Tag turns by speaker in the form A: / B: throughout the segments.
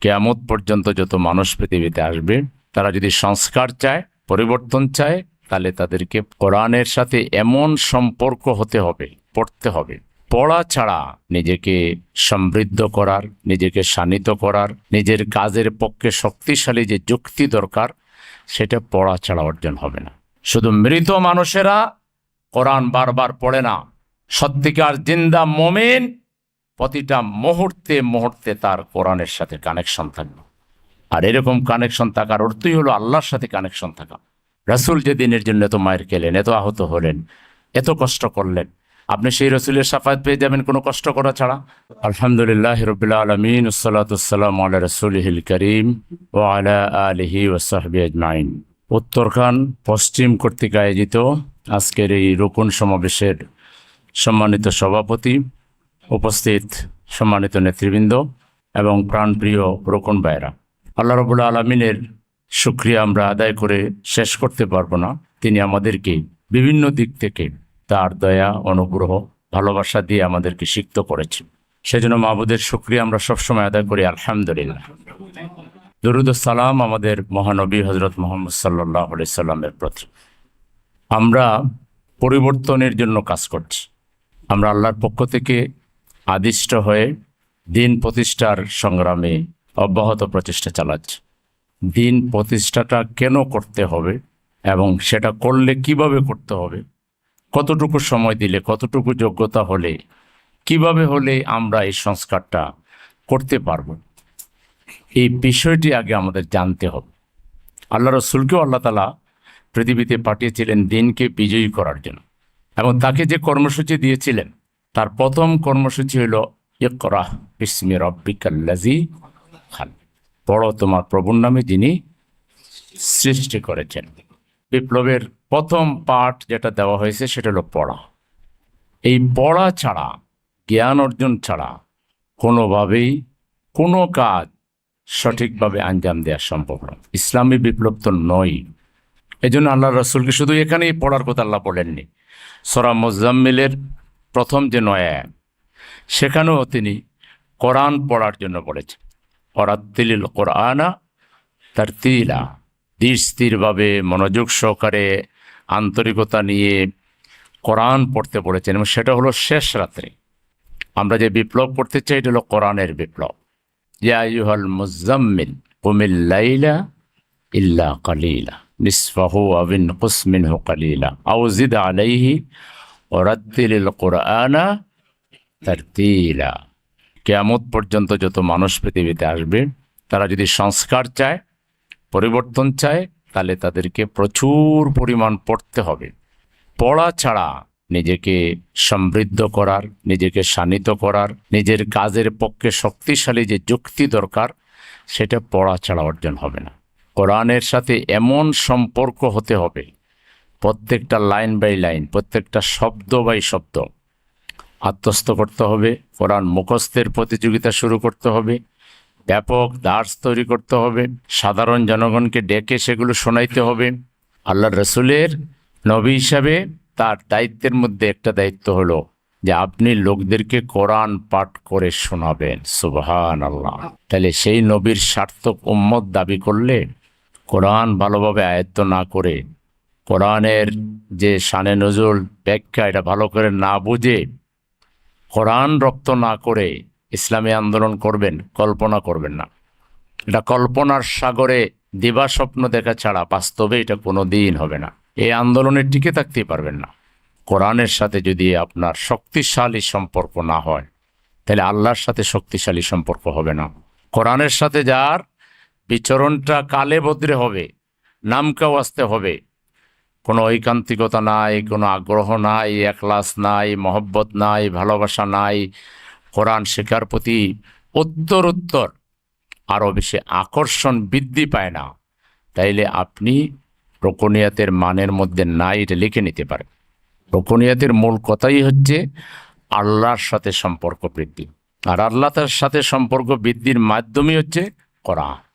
A: কেয়ামত পর্যন্ত যত মানুষ পৃথিবীতে আসবে, তারা যদি সংস্কার চায়, পরিবর্তন চায়, তাহলে তাদেরকে কোরআনের সাথে এমন সম্পর্ক হতে হবে, পড়তে হবে। পড়া ছাড়া নিজেকে সমৃদ্ধ করার, নিজেকে শানিত করার, নিজের কাজের পক্ষে শক্তিশালী যে যুক্তি দরকার, সেটা পড়া ছাড়া অর্জন হবে না। শুধু মৃত মানুষেরা কোরআন বারবার পড়ে না, সত্যিকার জিন্দা মোমেন প্রতিটা মুহূর্তে মুহূর্তে তার কোরআনের সাথে কানেকশন থাকবে আর এরকম কানেকশন থাকার অর্থই হলো আল্লাহর সাথে কানেকশন থাকা। রাসূল যে দিনের জন্য এত মায়ের খেলেন, এত আহত হলেন, এত কষ্ট করলেন, আপনি সেই রসুলের সাফায়াত পেয়ে যাবেন কোনো কষ্ট করা ছাড়া। আলহামদুলিল্লাহ রবিল্লা আলমিন সালাতাম আল্লাহ রসুলহিল করিম ও আলা আলহি ওসাহবি আজমাইন। উত্তরখান পশ্চিম কর্তৃক আয়োজিত আজকের এই রোকন সমাবেশের সম্মানিত সভাপতি উপস্থিত সম্মানিত নেতৃবৃন্দ এবং প্রাণপ্রিয় রোকন ভাইরা আল্লাহ রবুল্লা আলমিনের সুক্রিয়া আমরা আদায় করে শেষ করতে পারব না। তিনি আমাদেরকে বিভিন্ন দিক থেকে তার দয়া, অনুগ্রহ, ভালোবাসা দিয়ে আমাদেরকে সিক্ত করেছেন। সেজন্য মাহবুদের সুক্রিয়া আমরা সবসময় আদায় করি, আলহামদুলিল্লাহ। দরুদ সালাম আমাদের মহানবী হজরত মোহাম্মদ সাল্লাহ সাল্লামের প্রতি। আমরা পরিবর্তনের জন্য কাজ করছি। আমরা আল্লাহর পক্ষ থেকে আদিষ্ট হয়ে দিন প্রতিষ্ঠার সংগ্রামে অব্যাহত প্রচেষ্টা চালাচ্ছে। দিন প্রতিষ্ঠাটা কেন করতে হবে এবং সেটা করলে কীভাবে করতে হবে? কতটুকু সময় দিলে, কতটুকু যোগ্যতা হলে, কীভাবে হলে আমরা এই সংস্কারটা করতে পারব? এই বিষয়টি আগে আমাদের জানতে হবে। আল্লাহ রসুলকেও আল্লাহ তালা পৃথিবীতে পাঠিয়েছিলেন দিনকে বিজয়ী করার জন্য এবং তাকে যে কর্মসূচি দিয়েছিলেন তার প্রথম কর্মসূচি হল ইকরাহ ইসমি রব্বিকাল্লাজি খান বড় তোমার প্রভুর নামে যিনি সৃষ্টি করেছেন। বিপ্লবের প্রথম পাঠ যেটা দেওয়া হয়েছে সেটা হলো পড়া। এই পড়া ছাড়া, জ্ঞান অর্জন ছাড়া কোনোভাবেই কোনো কাজ সঠিকভাবে আঞ্জাম দেওয়া সম্ভব নয়। ইসলামী বিপ্লব তো নয় এই জন্য আল্লাহ রসুলকে শুধু এখানেই পড়ার কথা আল্লাহ বলেননি। সরা মোজাম্মিলের প্রথম যে নয়া সেখানেও তিনি কোরআন পড়ার জন্য বলেছেন অরাত্তিলিল কোরআনা তার তিলা ধীর স্থিরভাবে মনোযোগ সহকারে আন্তরিকতা নিয়ে কোরআন পড়তে বলেছেন। এবং সেটা হলো শেষ রাত্রে। আমরা যে বিপ্লব করতে চাই, এটা হলো কোরআনের বিপ্লব। ইয়া ইউহাল মুজাম্মিল কুমিল লাইলা ইল্লা কালিলা, নিসফাহু আবিন কুসমিনহু কালিলা, আও জিদ আলাইহি ওরাত্তিলিল কোরআনা তারতিলা। কেয়ামত পর্যন্ত যত মানুষ পৃথিবীতে আসবে, তারা যদি সংস্কার চায়, পরিবর্তন চায়, তাহলে তাদেরকে প্রচুর পরিমাণ পড়তে হবে। পড়া ছাড়া নিজেকে সমৃদ্ধ করার, নিজেকে শানিত করার, নিজের কাজের পক্ষে শক্তিশালী যে যুক্তি দরকার, সেটা পড়া ছাড়া অর্জন হবে না। কোরআনের সাথে এমন সম্পর্ক হতে হবে প্রত্যেকটা লাইন বাই লাইন, প্রত্যেকটা শব্দ বাই শব্দ। আত্মস্থ করতে হবে, কোরআন মুখস্থের প্রতিযোগিতা শুরু করতে হবে, ব্যাপক দার্স তৈরি করতে হবে, সাধারণ জনগণকে ডেকে সেগুলো শোনাইতে হবে। আল্লাহ রসুলের নবী হিসাবে তার দায়িত্বের মধ্যে একটা দায়িত্ব হলো যে আপনি লোকদেরকে কোরআন পাঠ করে শোনাবেন সুবহান আল্লাহ তাহলে সেই নবীর সার্থক উম্মত দাবি করলে কোরআন ভালোভাবে আয়ত্ত না করে কোরআনের যে শানে নজরুল ব্যাখ্যা, এটা ভালো করে না বুঝে কোরআন রপ্ত না করে ইসলামী আন্দোলন করবেন, কল্পনা করবেন না। এটা কল্পনার সাগরে দিবা স্বপ্ন দেখা ছাড়া বাস্তবে এটা কোনো দিন হবে না। এই আন্দোলনে টিকে থাকতে পারবেন না। কোরআনের সাথে যদি আপনার শক্তিশালী সম্পর্ক না হয়, তাহলে আল্লাহর সাথে শক্তিশালী সম্পর্ক হবে না। কোরআনের সাথে যার বিচরণটা কালে বদ্রে হবে, নামকাও আসতে হবে কোনো ঐকান্তিকতা নাই, কোনো আগ্রহ নাই একলাস নাই, মহব্বত নাই, ভালোবাসা নাই। কোরআন শেখার প্রতি উত্তর উত্তর আরও বেশি আকর্ষণ বৃদ্ধি পায় না। তাইলে আপনি রোকনিয়াতের মানের মধ্যে নাই এটা লিখে নিতে পারেন। রোকনিয়াতের মূল কথাই হচ্ছে আল্লাহর সাথে সম্পর্ক বৃদ্ধি। আর আল্লাহ তার সাথে সম্পর্ক বৃদ্ধির মাধ্যমই হচ্ছে কোরআন।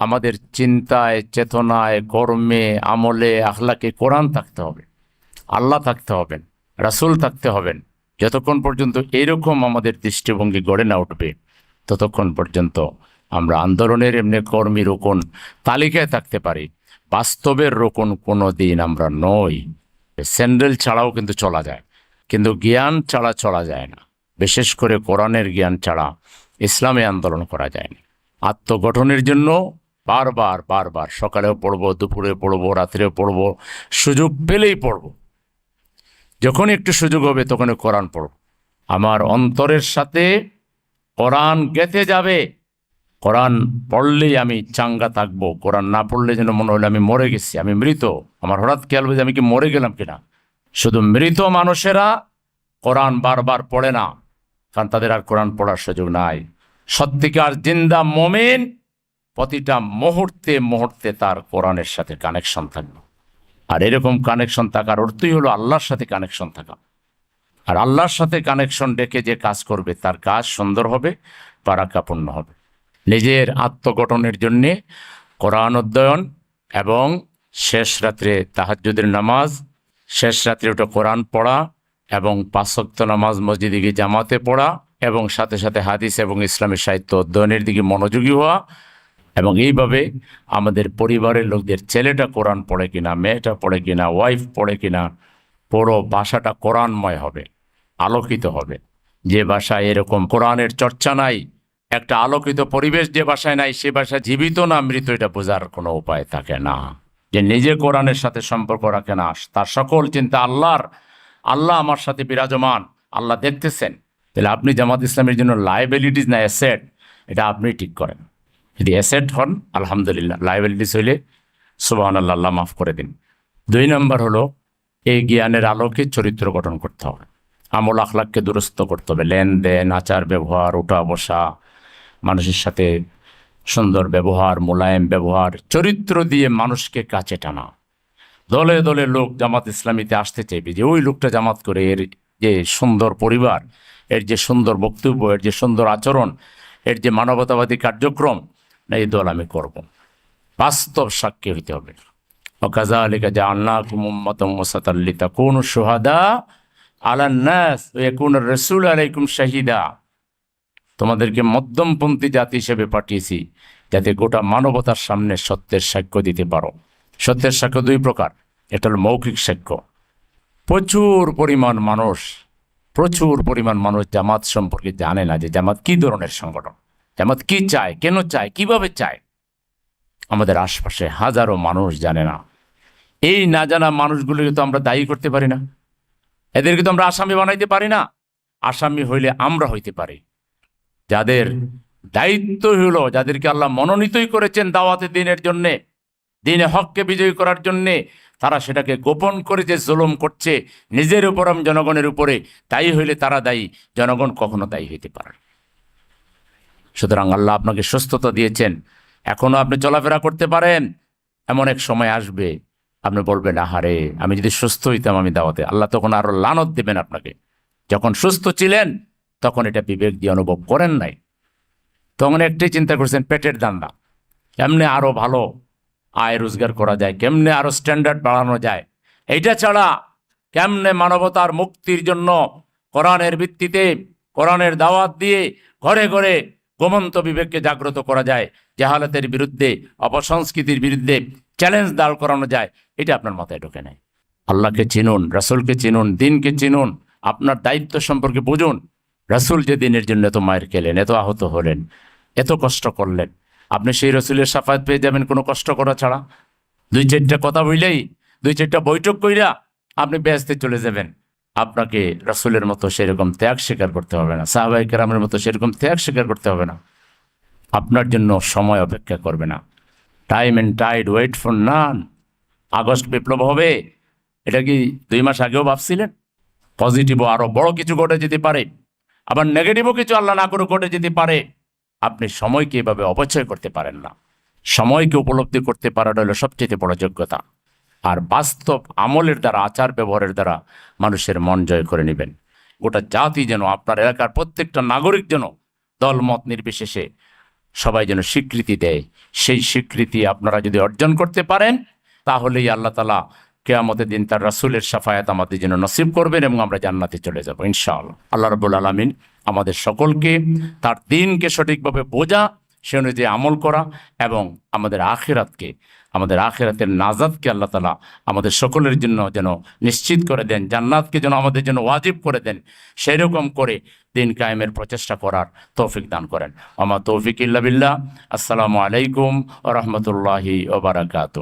A: আমাদের চিন্তায়, চেতনায়, কর্মে, আমলে, আখলাকে কোরআন থাকতে হবে, আল্লাহ থাকতে হবেন, রাসূল থাকতে হবেন। যতক্ষণ পর্যন্ত এরকম আমাদের দৃষ্টিভঙ্গি গড়ে না উঠবে, ততক্ষণ পর্যন্ত আমরা আন্দোলনের এমনি কর্মী রোকন তালিকায় থাকতে পারি। বাস্তবের রোকন কোনো দিন আমরা নই। স্যান্ডেল ছাড়াও কিন্তু চলা যায়, কিন্তু জ্ঞান ছাড়া চলা যায় না। বিশেষ করে কোরআনের জ্ঞান ছাড়া ইসলামে আন্দোলন করা যায় না। আত্মগঠনের জন্য বারবার বারবার, সকালেও পড়ব, দুপুরে পড়ব, রাত্রেও পড়ব, সুযোগ পেলেই পড়ব। যখন একটু সুযোগ হবে তখন কোরআন পড়ব। আমার অন্তরের সাথে কোরআন গেঁথে যাবে। কোরআন পড়লেই আমি চাঙ্গা থাকব। কোরআন না পড়লে যেন মনে হলে আমি মরে গেছি, আমি মৃত। আমার হঠাৎ খেয়াল হয়েছে আমি কি মরে গেলাম কিনা? শুধু মৃত মানুষেরা কোরআন বারবার পড়ে না, কারণ তাদের আর কোরআন পড়ার সুযোগ নাই। সত্যিকার জিন্দা মোমেন প্রতিটা মুহূর্তে মুহূর্তে তার কোরআনের সাথে কানেকশন থাকবে। আর এরকম কানেকশন থাকার অর্থই হলো আল্লাহর সাথে কানেকশন থাকা। আর আল্লাহর সাথে কানেকশন ডেকে যে কাজ করবে, তার কাজ সুন্দর হবে পারাকাপূর্ণ হবে। নিজের আত্মগঠনের জন্যে কোরআন অধ্যয়ন এবং শেষ রাত্রে তাহাজ্জুদের নামাজ, শেষ রাত্রে ওটা কোরআন পড়া এবং পাঁচক্ত নামাজ মসজিদে গিয়ে জামাতে পড়া এবং সাথে সাথে হাদিস এবং ইসলামী সাহিত্য অধ্যয়নের দিকে মনোযোগী হওয়া এবং এইভাবে আমাদের পরিবারের লোকদের, ছেলেটা কোরআন পড়ে কিনা, মেয়েটা পড়ে কিনা ওয়াইফ পড়ে কিনা, পুরো বাসাটা কোরআনময় হবে, আলোকিত হবে। যে বাসায় এরকম কোরআনের চর্চা নাই, একটা আলোকিত পরিবেশ যে বাসায় নাই, সে বাসা জীবিত না মৃত, এটা বোঝার কোনো উপায় থাকে না। যে নিজে কোরআনের সাথে সম্পর্ক রাখে না, তার সকল চিন্তা আল্লাহর। আল্লাহ আমার সাথে বিরাজমান, আল্লাহ দেখতেছেন। তাহলে আপনি জামাত ইসলামের জন্য লাইবিলিটিস না অ্যাসেট এটা আপনি ঠিক করেন। যদি অ্যাসেট হন, আলহামদুলিল্লাহ। লাইবিলিটিস হইলে সুবাহ আল্লাহ মাফ করে দিন। দুই নম্বর হলো, এই জ্ঞানের আলোকে চরিত্র গঠন করতে হবে। আমল আখলাককে দুরস্ত করতে হবে। লেনদেন, আচার ব্যবহার ওঠা বসা, মানুষের সাথে সুন্দর ব্যবহার, মোলায়েম ব্যবহার, চরিত্র দিয়ে মানুষকে কাছে টানা। দলে দলে লোক জামাত ইসলামীতে আসতে চাইবে যে, ওই লোকটা জামাত করে, এর যে সুন্দর পরিবার, এর যে সুন্দর বক্তব্য, এর যে সুন্দর আচরণ, এর যে মানবতাবাদী কার্যক্রম না, এই দল আমি করব। বাস্তব সাক্ষী হইতে হবে। অকাজা আলিকা যে আল্লাহ কুমতম ওসাতাল্লিতা কোন সোহাদা আলান্নাস কোন রসুল আলাইকুম শাহিদা। তোমাদেরকে মধ্যমপন্থী জাতি হিসেবে পাঠিয়েছি, যাতে গোটা মানবতার সামনে সত্যের সাক্ষ্য দিতে পারো। সত্যের সাক্ষ্য দুই প্রকার। এটা হলো মৌখিক সাক্ষ্য। প্রচুর পরিমাণ মানুষ, প্রচুর পরিমাণ মানুষ জামাত সম্পর্কে জানে না যে জামাত কি ধরনের সংগঠন। জামাত কি চায়, কেন চায়, কীভাবে চায়? আমাদের আশপাশে হাজারো মানুষ জানে না। এই না জানা মানুষগুলোকে তো আমরা দায়ী করতে পারি না। এদেরকে তো আমরা আসামি বানাইতে পারি না। আসামি হইলে আমরা হইতে পারি। যাদের দায়িত্ব হলো, যাদেরকে আল্লাহ মনোনীতই করেছেন দাওয়াতে দিনের জন্যে, দিনে হককে বিজয়ী করার জন্যে, তারা সেটাকে গোপন করে যে জুলুম করছে, নিজের উপর এবং জনগণের উপরে, তাই হইলে তারা দায়ী। জনগণ কখনো দায়ী হইতে পারে। সুতরাং আল্লাহ আপনাকে সুস্থতা দিয়েছেন। এখনও আপনি চলাফেরা করতে পারেন। এমন এক সময় আসবে। আপনি বলবেন, আহারে, আমি যদি সুস্থ হইতাম আমি দাওয়াতে। আল্লাহ তখন আরও লানত দেবেন আপনাকে। যখন সুস্থ ছিলেন, তখন এটা বিবেক দিয়ে অনুভব করেন নাই। তখন একটাই চিন্তা করছেন, পেটের দান্দা, কেমনে আরও ভালো আয় রোজগার করা যায়? কেমনে আরও স্ট্যান্ডার্ড বাড়ানো যায়? এইটা ছাড়া কেমনে মানবতার মুক্তির জন্য কোরআনের ভিত্তিতে, কোরআনের দাওয়াত দিয়ে ঘরে ঘরে গোমন্ত বিবেককে জাগ্রত করা যায়, জাহালাতের বিরুদ্ধে, অপসংস্কৃতির বিরুদ্ধে চ্যালেঞ্জ দাঁড় করানো যায়, এটা আপনার মাথায় ঢোকে নাই। আল্লাহকে চিনুন, রাসুলকে চিনুন, দিনকে চিনুন, আপনার দায়িত্ব সম্পর্কে বুঝুন। রাসুল যে দিনের জন্য এত মায়ের খেলেন, এত আহত হলেন, এত কষ্ট করলেন, আপনি সেই রসুলের সাফায়াত পেয়ে যাবেন কোনো কষ্ট করা ছাড়া। দুই চারটা কথা বললেই দুই চারটা বৈঠক কইরা আপনি ব্যস্তে চলে যাবেন। আপনাকে রসুলের মতো সেরকম ত্যাগ স্বীকার করতে হবে না সাহাবাই কেরামের মতো সেরকম ত্যাগ স্বীকার করতে হবে না। আপনার জন্য সময় অপেক্ষা করবে না। Time and tide wait for none August বিপ্লব হবে। এটা কি দুই মাস আগেও ভাবছিলেন? পজিটিভও আরও বড় কিছু ঘটে যেতে পারে। আবার নেগেটিভও কিছু আল্লাহ না করে ঘটে যেতে পারে। আপনি সময়কে এভাবে অপচয় করতে পারেন না। সময়কে উপলব্ধি করতে পারাটা হলো সবচেয়ে বড় যোগ্যতা। আর বাস্তব আমলের দ্বারা, আচার ব্যবহারের দ্বারা মানুষের মন জয় করে নেবেন। গোটা জাতি যেন আপনার এলাকার প্রত্যেকটা নাগরিক যেন দলমত নির্বিশেষে সবাই যেন স্বীকৃতি দেয়। সেই স্বীকৃতি আপনারা যদি অর্জন করতে পারেন, তাহলেই আল্লাহ তালা কেয়ামতের দিন তার রাসুলের সাফায়াত আমাদের জন্য নসিব করবেন এবং আমরা জান্নাতে চলে যাব ইনশাআল্লাহ। আল্লাহ রবুল আলমিন আমাদের সকলকে তার দিনকে সঠিকভাবে বোঝা সে অনুযায়ী আমল করা এবং আমাদের আখেরাতকে, আমাদের আখেরাতের নাজাদকে আল্লাহ তালা আমাদের সকলের জন্য যেন নিশ্চিত করে দেন, জান্নাতকে যেন আমাদের জন্য ওয়াজিব করে দেন সেই রকম করে দিন কায়েমের প্রচেষ্টা করার তৌফিক দান করেন। আমার তৌফিক ইল্লা বিল্লাহ। আসসালামু আলাইকুম ও রহমতুল্লাহি ওবরাকাতু